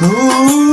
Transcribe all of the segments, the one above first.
Ooh.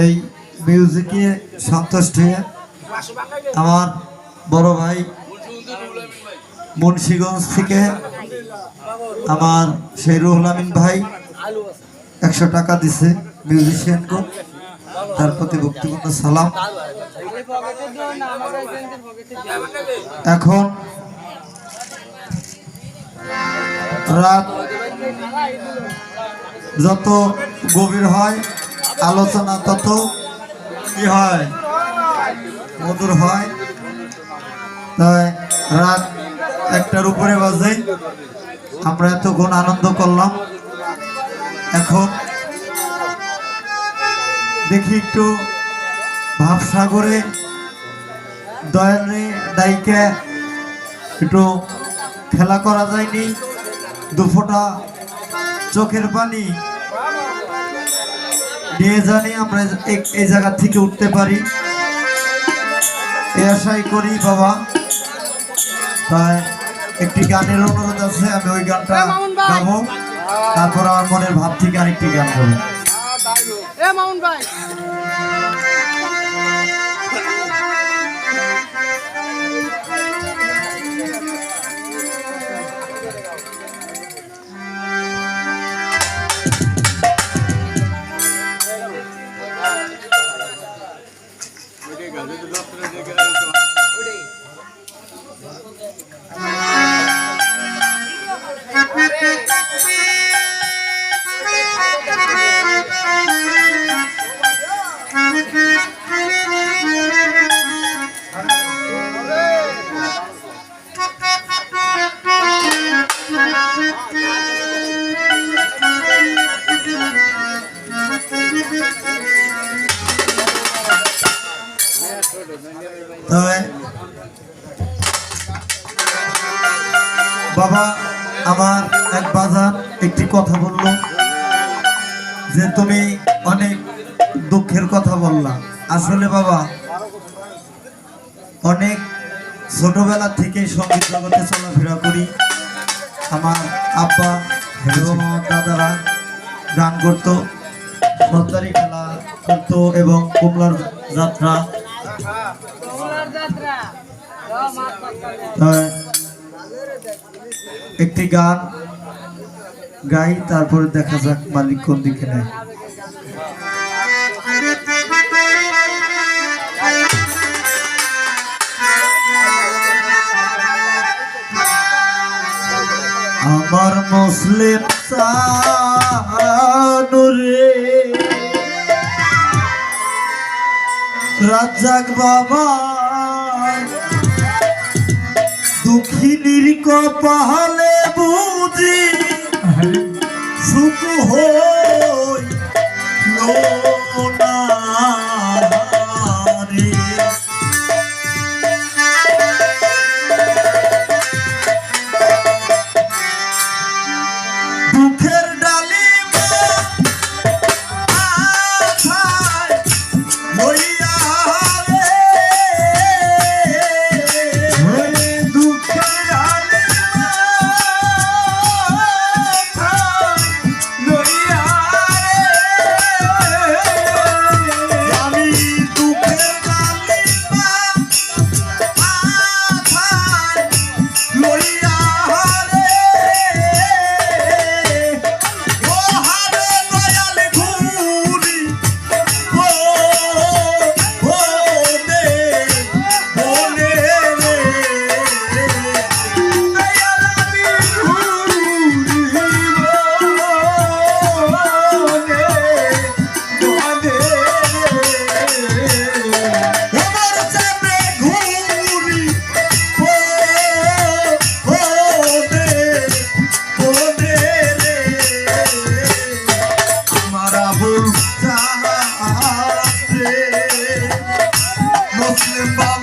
এই মিউজিকে সন্তুষ্ট হয়ে আমার বড় ভাই মুন্সীগঞ্জ থেকে আমার সেই রুহুল আমিন ভাই একশো টাকা দিছে মিউজিশিয়ানকে তার প্রতি ভক্তিপূর্ণ সালাম। এখন রাত যত গভীর হয় আলোচনা তত কি হয়? মধুর হয়। তাই রাত একটার উপরে বাজে। আমরা এতক্ষণ আনন্দ করলাম। এখন দেখি একটু ভাবসাগরে দয়ালে দায়িকে একটু খেলা করা যায়নি। দুফোটা চোখের পানি নিয়ে জানি আমরা এই- এই জায়গা থেকে উঠতে পারি। এ আশাই করি বাবা। তাই একটি গানের অনুরোধ আছে আমি ওই গানটা গাবো। তারপর আমার মনের ভাব থেকে আরেকটি গান গাবো বাবা আমার এক বাজার একটি কথা বলল যে তুমি অনেক দুঃখের কথা বললা। আসলে বাবা অনেক ছোটবেলা থেকেই সংগীত জগতে চলাফেরা করি। আমার আব্বা এবং আমার দাদারা গান করতো সর্দারি খেলা করতো এবং কুমলার যাত্রা একটি গান গাই, তারপরে দেখা যাক মালিক কোন দিকে নেয়। আমার মুসলিম সানুরে রাজ্জাক বাবা। দুঃখী দুঃখিনীর কপালে বুঝি সুখ হই। Muslim Baba.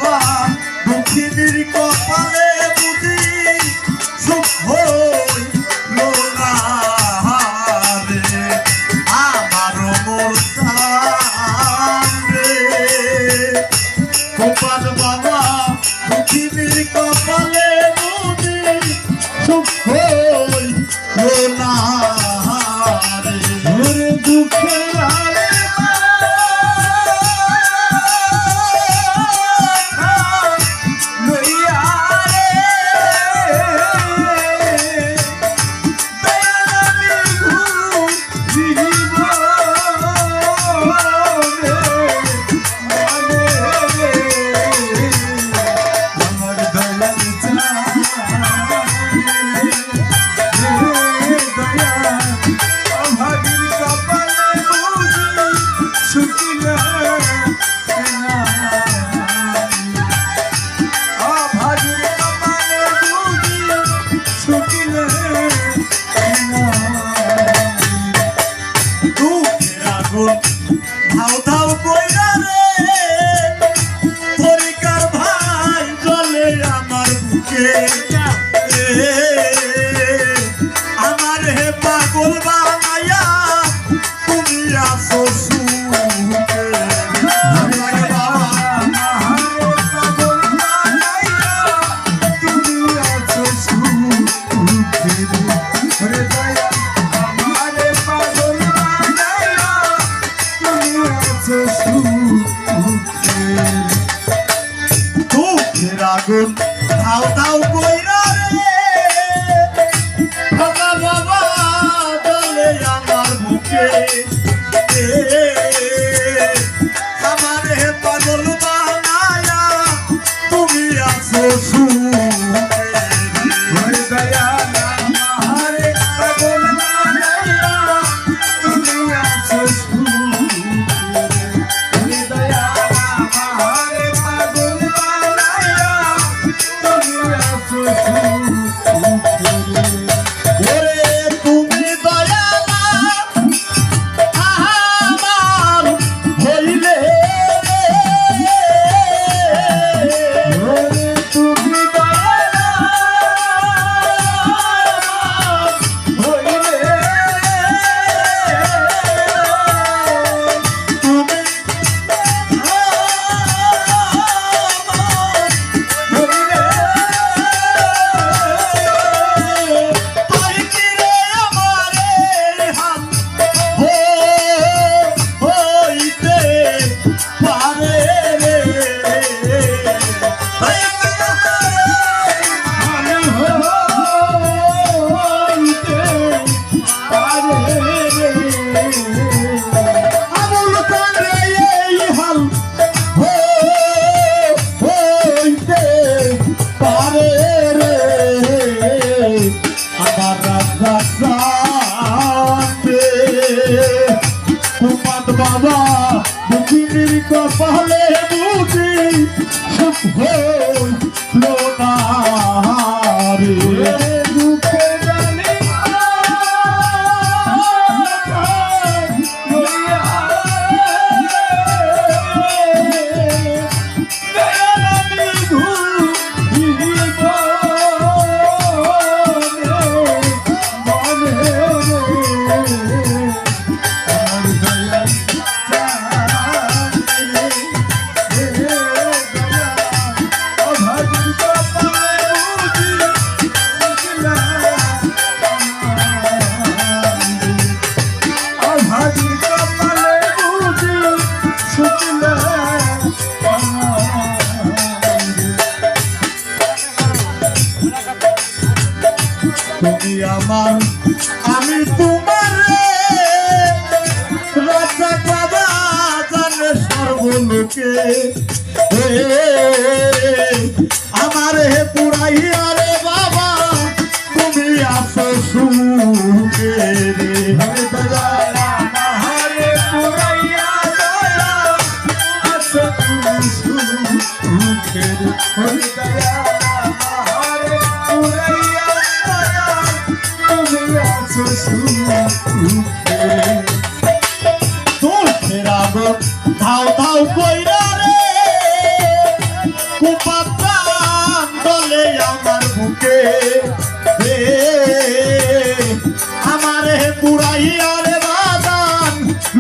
yeah. Aê!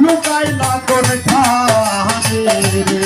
লুকাইলা করে খানে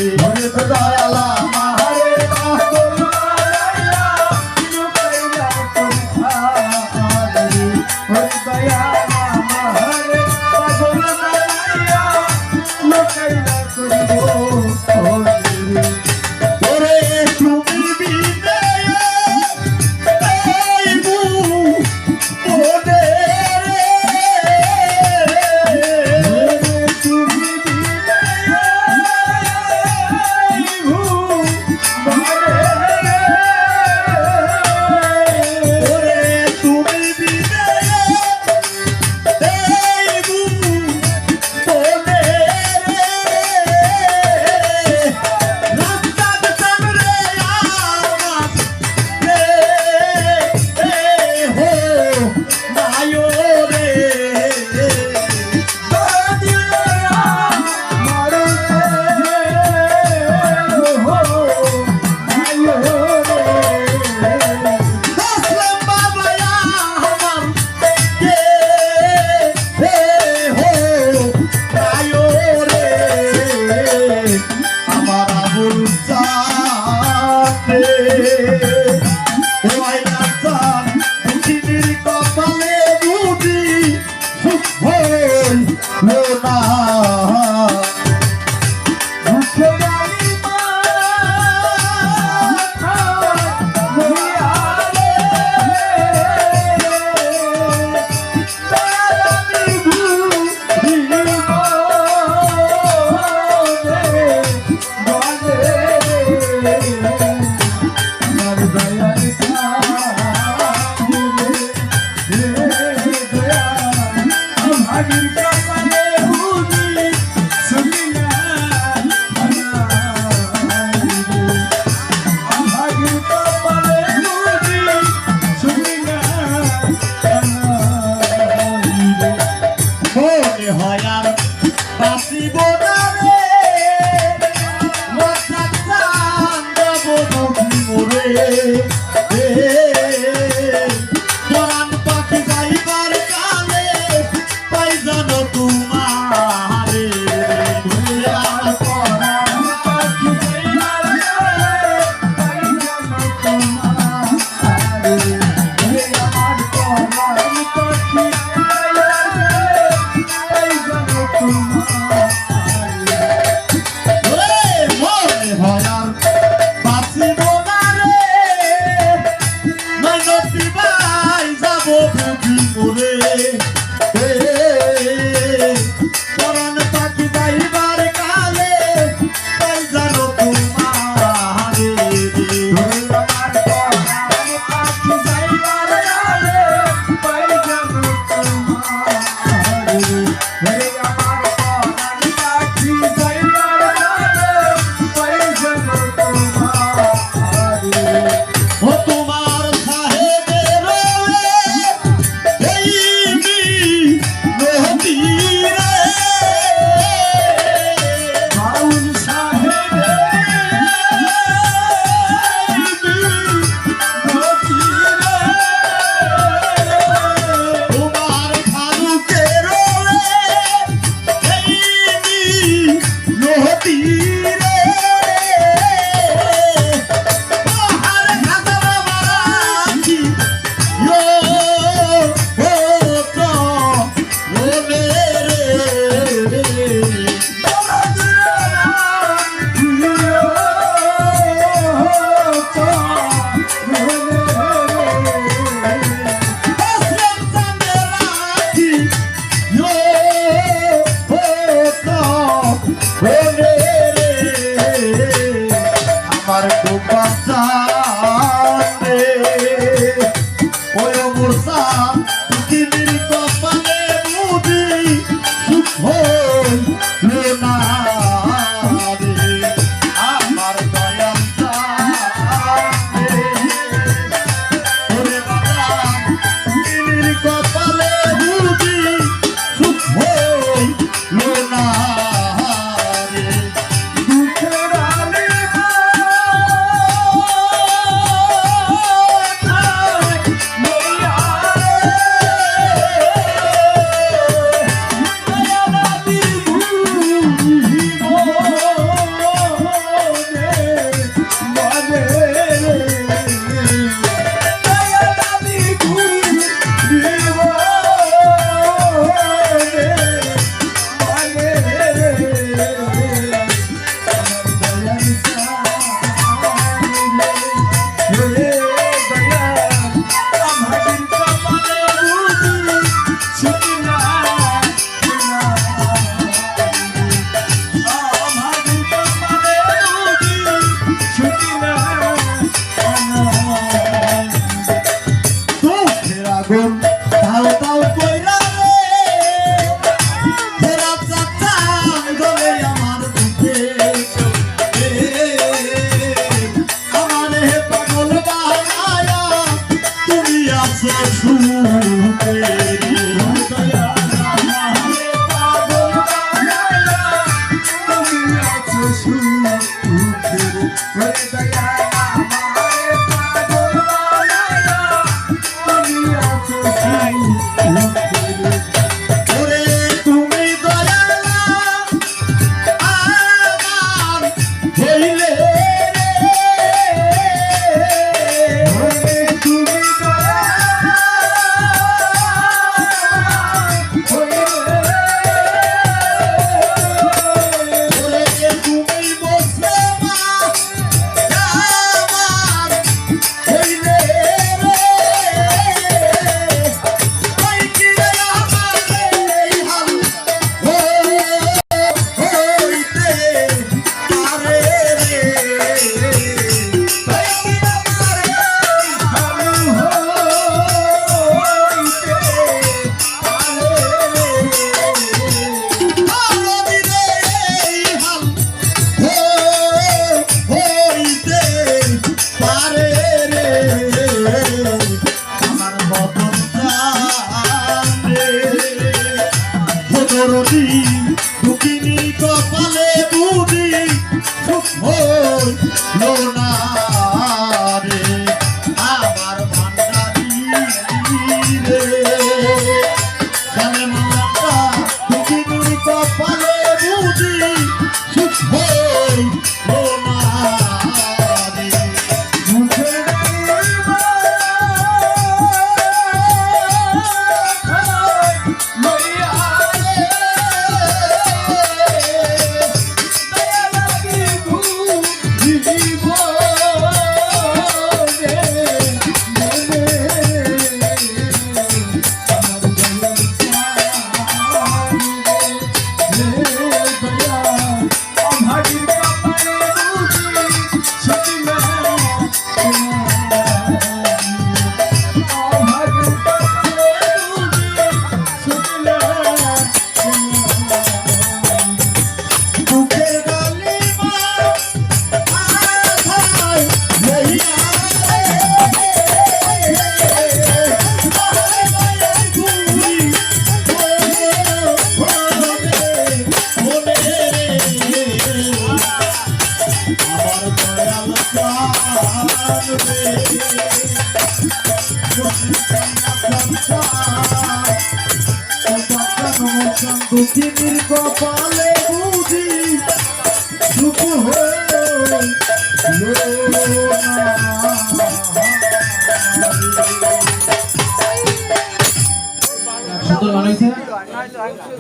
ভাগির কপালে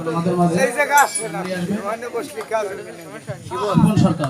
আমাদের মাঝে। অন্য বসলি কাজ কোন সরকার?